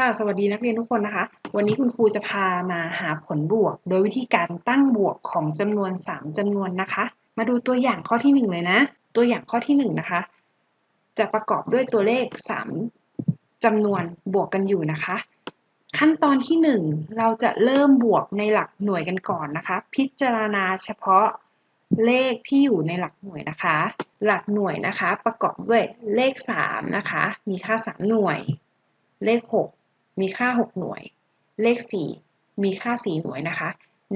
ค่ะสวัสดีนักเรียนทุกคนนะคะ วันนี้คุณครูจะพามาหาผลบวก โดยวิธีการตั้งบวกของจำนวน 3จำนวนนะคะ มาดูตัวอย่างข้อที่ 1 เลยนะ ตัวอย่างข้อที่ 1 นะคะ จะประกอบด้วยตัวเลข 3จำนวนบวกกันอยู่นะคะ ขั้นตอนที่ 1 เราจะเริ่มบวกในหลักหน่วยกันก่อนนะคะ พิจารณาเฉพาะเลขที่อยู่ในหลักหน่วยนะคะ หลักหน่วยนะคะ ประกอบด้วยเลข 3 นะคะ มีค่า 3 หน่วย เลข 6 มีค่า 6 หน่วย เลข 4 มีค่า 4 หน่วยนะคะ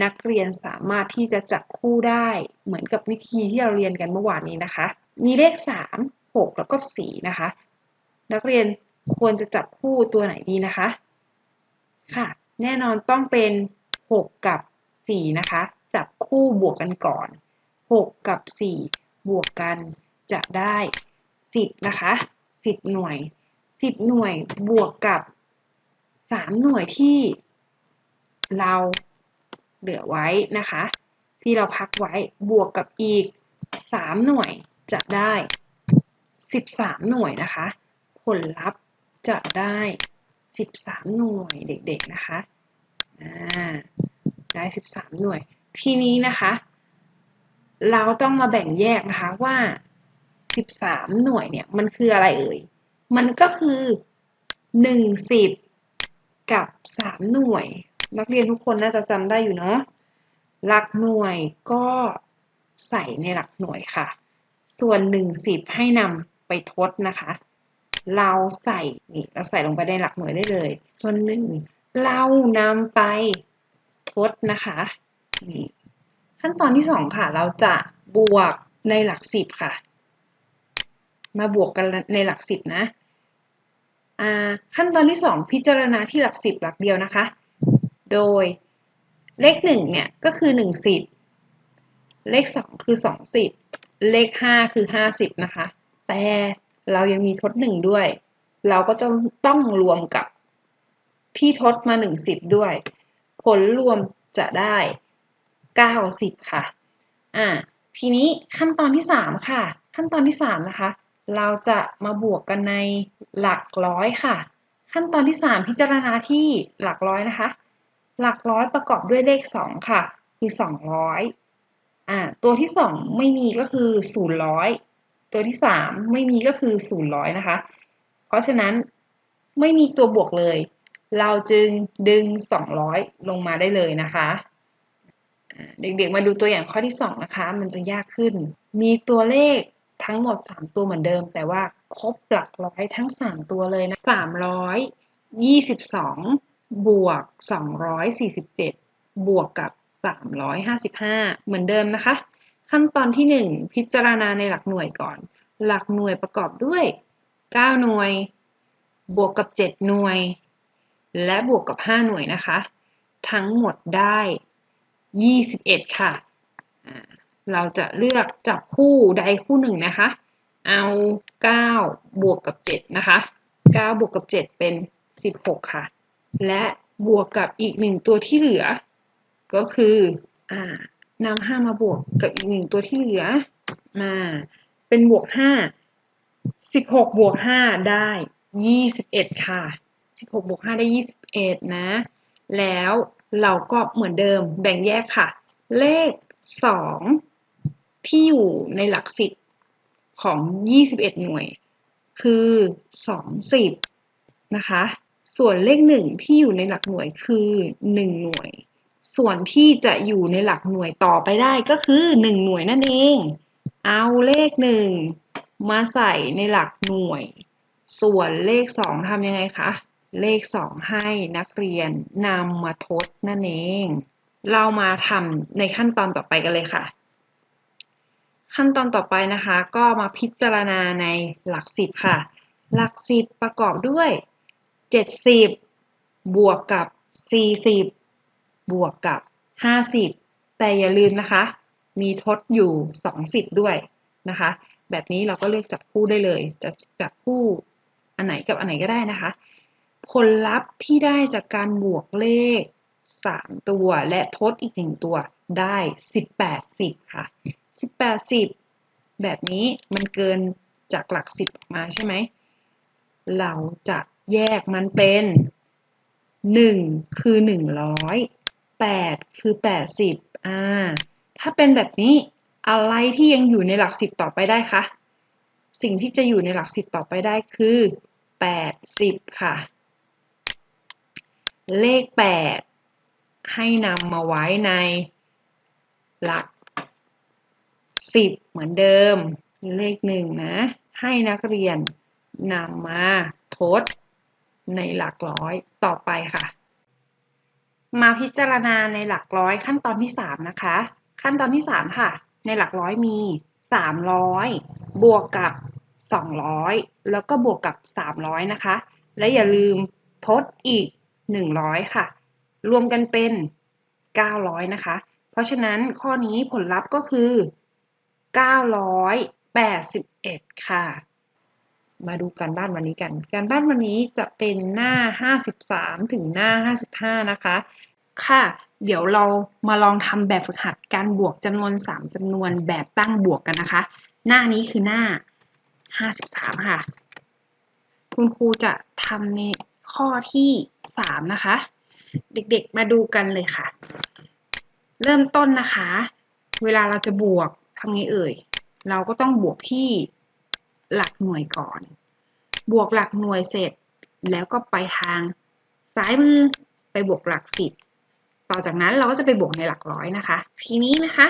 นักเรียนสามารถที่จะจับคู่ได้เหมือนกับวิธีที่เราเรียนกันเมื่อวานนี้นะคะ มีเลข 3 6 แล้วก็ 4 นะคะ นักเรียนควรจะจับคู่ตัวไหนดีนะคะ ค่ะ แน่นอนต้องเป็น 6 กับ 4 นะคะ จับคู่บวกกันก่อน 6 กับ 4 บวกกันจะได้ 10 นะคะ 10 หน่วย 10 หน่วยบวกกับ 3หน่วยที่เราเหลือไว้นะคะ ที่เราพักไว้บวกกับอีก3หน่วยจะได้13หน่วยนะคะ ผลลัพธ์จะได้13หน่วยเด็กๆนะคะอ่าได้13หน่วย ทีนี้นะคะ เราต้องมาแบ่งแยกนะคะว่า13หน่วยเนี่ยมันคืออะไรเอ่ย มันก็คือ1 10 กับ 3 หน่วย นักเรียนทุกคนน่าจะจำได้อยู่เนาะหลักหน่วยก็ใส่ในหลักหน่วยค่ะ ส่วน1 10 ให้นำไปทดนะคะ เราใส่นี่เราใส่ลงไปในหลักหน่วยได้เลย ส่วนหนึ่งเรานำไปทดนะคะนี่ขั้นตอนที่2ค่ะ เราจะบวกในหลัก10ค่ะ มาบวกกันในหลัก10นะ ขั้นตอนที่ 2 พิจารณาที่หลัก10หลักเดียวนะคะ โดยเลข1เนี่ยก็คือ1 0เลข 2 คือ2 0เลข 5 คือ50นะคะ แต่เรายังมีทด 1 ด้วย เราก็ต้องต้องรวมกับที่ทดมา1 0ด้วย ผลรวมจะได้90ค่ะอ่าทีนี้ขั้นตอนที่ 3 ค่ะ ขั้นตอนที่ 3 นะคะ เราจะมาบวกกันในหลักร้อยค่ะ ขั้นตอนที่ 3 พิจารณาที่หลักร้อยนะคะ หลักร้อยประกอบด้วยเลข 2 ค่ะ คือ 200อ่าตัวที่ 2 ไม่มีก็คือ000 ตัวที่ 3 ไม่มีก็คือ000 นะคะ เพราะฉะนั้นไม่มีตัวบวกเลย เราจึงดึง 200 ลงมาได้เลยนะคะเด็กๆ มาดูตัวอย่างข้อที่ 2 นะคะ มันจะยากขึ้น มีตัวเลข ทั้งหมด 3 ตัวเหมือนเดิม แต่ว่าครบหลักร้อยทั้ง 3 ตัวเลยนะ322 บวก 247 บวกกับ 355 เหมือนเดิมนะคะ ขั้นตอนที่ 1 พิจารณาในหลักหน่วยก่อน หลักหน่วยประกอบด้วย 9 หน่วย บวกกับ 7 หน่วย และบวกกับ 5 หน่วยนะคะ ทั้งหมดได้ 21 ค่ะ เราจะเลือกจับคู่ใดคู่หนึ่งนะคะ เอา 9 บวกกับ 7 นะคะ 9 บวกกับ 7 เป็น 16 ค่ะ และบวกกับอีกหนึ่งตัวที่เหลือ ก็คืออ่านำ5มาบวกกับอีกหนึ่งตัวที่เหลือมาเป็นบวก 5 16 บวก 5 ได้ 21 ค่ะ 16 บวก 5 ได้ 21 นะ แล้วเราก็เหมือนเดิมแบ่งแยกค่ะ เลข 2 ที่อยู่ในหลัก10ของ21หน่วย คือ20นะคะ ส่วนเลข1ที่อยู่ในหลักหน่วยคือ1หน่วย ส่วนที่จะอยู่ในหลักหน่วยต่อไปได้ก็คือ1หน่วยนั่นเอง เอาเลข1มาใส่ในหลักหน่วย ส่วนเลข2ทำยังไงคะ เลข2ให้นักเรียนนำมาทดนั่นเอง เรามาทำในขั้นตอนต่อไปกันเลยค่ะ ขั้นตอนต่อไปนะคะ ก็มาพิจารณาในหลัก10ค่ะ หลัก10ประกอบด้วย 70 บวกกับ 40 บวกกับ 50 แต่อย่าลืมนะคะ มีทดอยู่ 20 ด้วยนะคะ แบบนี้เราก็เลือกจับคู่ได้เลย จะจับคู่อันไหนกับอันไหนก็ได้นะคะ ผลลัพธ์ที่ได้จากการบวกเลข 3 ตัวและทดอีก 1 ตัวได้ 18 10 ค่ะ 18 10แบบนี้มันเกินจากหลัก10ออกมาใช่ไหม เราจะแยกมันเป็นหนึ่งคือหนึ่งร้อยแปดคือแปดสิบอ่า ถ้าเป็นแบบนี้อะไรที่ยังอยู่ในหลักสิบต่อไปได้คะ สิ่งที่จะอยู่ในหลักสิบต่อไปได้คือแปดสิบค่ะ เลขแปดให้นำมาไว้ในหลัก สิบเหมือนเดิมเลขหนึ่งนะ ให้นักเรียนนำมาทดในหลักร้อยต่อไปค่ะ มาพิจารณาในหลักร้อยขั้นตอนที่3นะคะ ขั้นตอนที่3ค่ะ ในหลักร้อยมี300บวกกับ200แล้วก็บวกกับ300นะคะ และอย่าลืมทดอีก100ค่ะ รวมกันเป็น900นะคะ เพราะฉะนั้นข้อนี้ผลลัพธ์ก็คือ 981 ค่ะ มาดูการบ้านวันนี้กัน การบ้านวันนี้จะเป็นหน้า 53 ถึงหน้า 55 นะคะ ค่ะ เดี๋ยวเรามาลองทำแบบฝึกหัดการบวกจำนวน 3จำนวนแบบตั้งบวกกันนะคะ หน้านี้คือหน้า 53 ค่ะ คุณครูจะทำในข้อที่ 3 นะคะ เด็กๆมาดูกันเลยค่ะ เริ่มต้นนะคะ เวลาเราจะบวก ทำไงเอ่ย เราก็ต้องบวกที่หลักหน่วยก่อน บวกหลักหน่วยเสร็จ แล้วก็ไปทางซ้ายมือไปบวกหลักสิบต่อจากนั้นเราก็จะไปบวกในหลักร้อยนะคะ ทีนี้นะคะ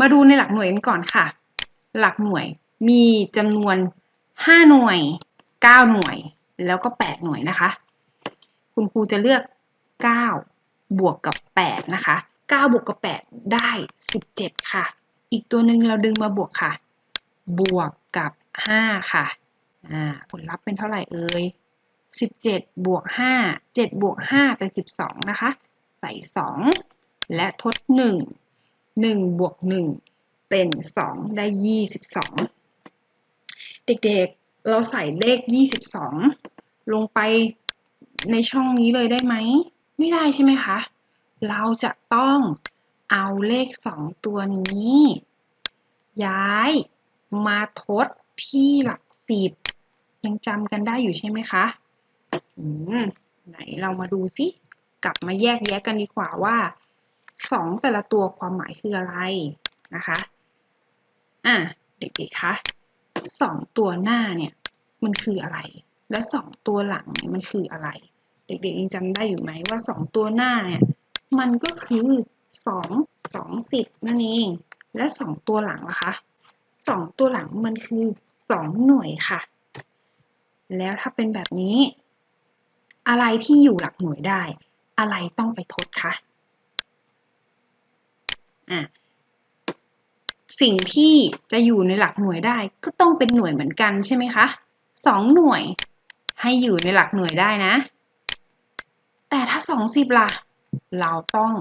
มาดูในหลักหน่วยกันก่อนค่ะ หลักหน่วยมีจำนวน5หน่วย9หน่วย แล้วก็8หน่วยนะคะ คุณครูจะเลือก9บวกกับ8นะคะ9บวกกับ8ได้17ค่ะ อีกตัวหนึ่งเราดึงมาบวกค่ะ บวกกับ 5 ค่ะ อ่า ผลลัพธ์เป็นเท่าไหร่เอ่ย17 บวก 5 7 บวก 5 เป็น 12 นะคะ ใส่ 2 และทด 1 1 บวก 1 เป็น 2 ได้ 22 เด็กๆ เราใส่เลข 22 ลงไปในช่องนี้เลยได้ไหม ไม่ได้ใช่ไหมคะ เราจะต้อง เอาเลข2ตัวนี้ ย้ายมาทดที่หลักสิบยังจำกันได้อยู่ใช่ไหมคะอืมไหนเรามาดูซิกลับมาแยกแยะกันดีกว่าว่าสองแต่ละตัวความหมายคืออะไรนะคะอะเด็กๆคะสองตัวหน้าเนี่ยมันคืออะไร และสองตัวหลังเนี่ยมันคืออะไร เด็กๆยังจำได้อยู่ไหมว่าสองตัวหน้าเนี่ยมันก็คือ สองสองสิบนั่นเอง และสองตัวหลังล่ะคะสองตัวหลังมันคือสองหน่วยค่ะ แล้วถ้าเป็นแบบนี้ อะไรที่อยู่หลักหน่วยได้ อะไรต้องไปทดคะอะสิ่งที่จะอยู่ในหลักหน่วยได้ก็ต้องเป็นหน่วยเหมือนกันใช่ไหมคะสองหน่วยให้อยู่ในหลักหน่วยได้นะ แต่ถ้าสองสิบล่ะ เราต้อง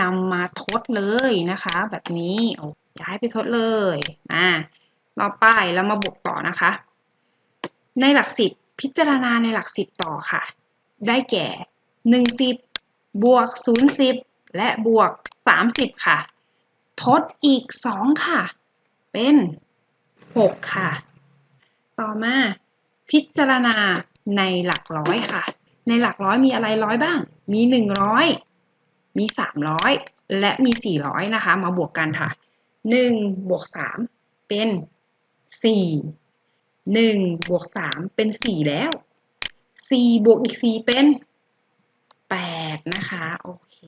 นำมาทดเลยนะคะ แบบนี้โอ้ย้ายไปทดเลยอ่าต่อไปเรามาบวกต่อนะคะ ในหลักสิบพิจารณาในหลักสิบต่อค่ะ ได้แก่หนึ่งสิบบวกศูนย์สิบและบวกสามสิบค่ะ ทดอีกสองค่ะ เป็นหกค่ะ ต่อมาพิจารณาในหลักร้อยค่ะ ในหลักร้อยมีอะไรร้อยบ้าง มีหนึ่งร้อย มีสามร้อยและมีสี่ร้อยนะคะ มาบวกกันค่ะหนึ่งบวกสามเป็นสี่หนึ่งบวกสามเป็นสี่แล้วสี่บวกอีกสี่เป็นแปดนะคะ โอเค